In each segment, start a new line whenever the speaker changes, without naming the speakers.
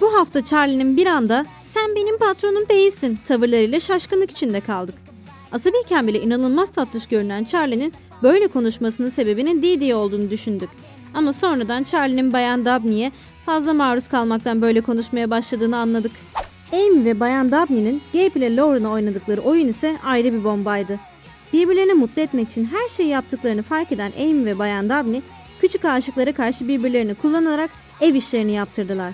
Bu hafta Charlie'nin bir anda sen benim patronum değilsin tavırlarıyla şaşkınlık içinde kaldık. Asabiyken bile inanılmaz tatlış görünen Charlie'nin böyle konuşmasının sebebinin Didi olduğunu düşündük. Ama sonradan Charlie'nin Bayan Dabney'e fazla maruz kalmaktan böyle konuşmaya başladığını anladık. Amy ve Bayan Dabney'nin Gabe ile Lauren'a oynadıkları oyun ise ayrı bir bombaydı. Birbirlerini mutlu etmek için her şeyi yaptıklarını fark eden Amy ve Bayan Dabney, küçük aşıklara karşı birbirlerini kullanarak ev işlerini yaptırdılar.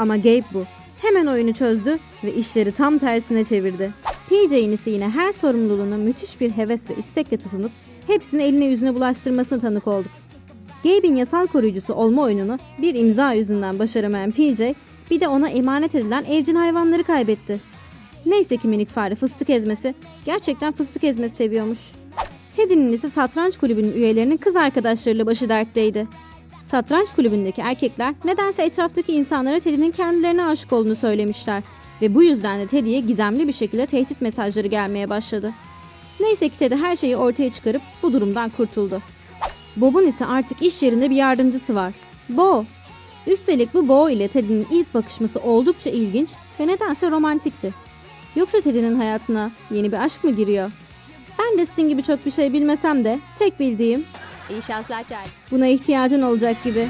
Ama Gabe bu. Hemen oyunu çözdü ve işleri tam tersine çevirdi. PJ'in ise yine her sorumluluğuna müthiş bir heves ve istekle tutunup hepsini eline yüzüne bulaştırmasına tanık olduk. Gabe'in yasal koruyucusu olma oyununu bir imza yüzünden başaramayan PJ, bir de ona emanet edilen evcil hayvanları kaybetti. Neyse ki minik fare fıstık ezmesi, gerçekten fıstık ezmesi seviyormuş. Teddy'nin ise satranç kulübünün üyelerinin kız arkadaşlarıyla başı dertteydi. Satranç kulübündeki erkekler nedense etraftaki insanlara Teddy'nin kendilerine aşık olduğunu söylemişler ve bu yüzden de Teddy'ye gizemli bir şekilde tehdit mesajları gelmeye başladı. Neyse ki Teddy her şeyi ortaya çıkarıp bu durumdan kurtuldu. Bob'un ise artık iş yerinde bir yardımcısı var. Bo. Üstelik bu Bo ile Teddy'nin ilk bakışması oldukça ilginç ve nedense romantikti. Yoksa Teddy'nin hayatına yeni bir aşk mı giriyor? Ben de sizin gibi çok bir şey bilmesem de tek bildiğim
İyi şanslar Charlie.
buna ihtiyacın olacak gibi.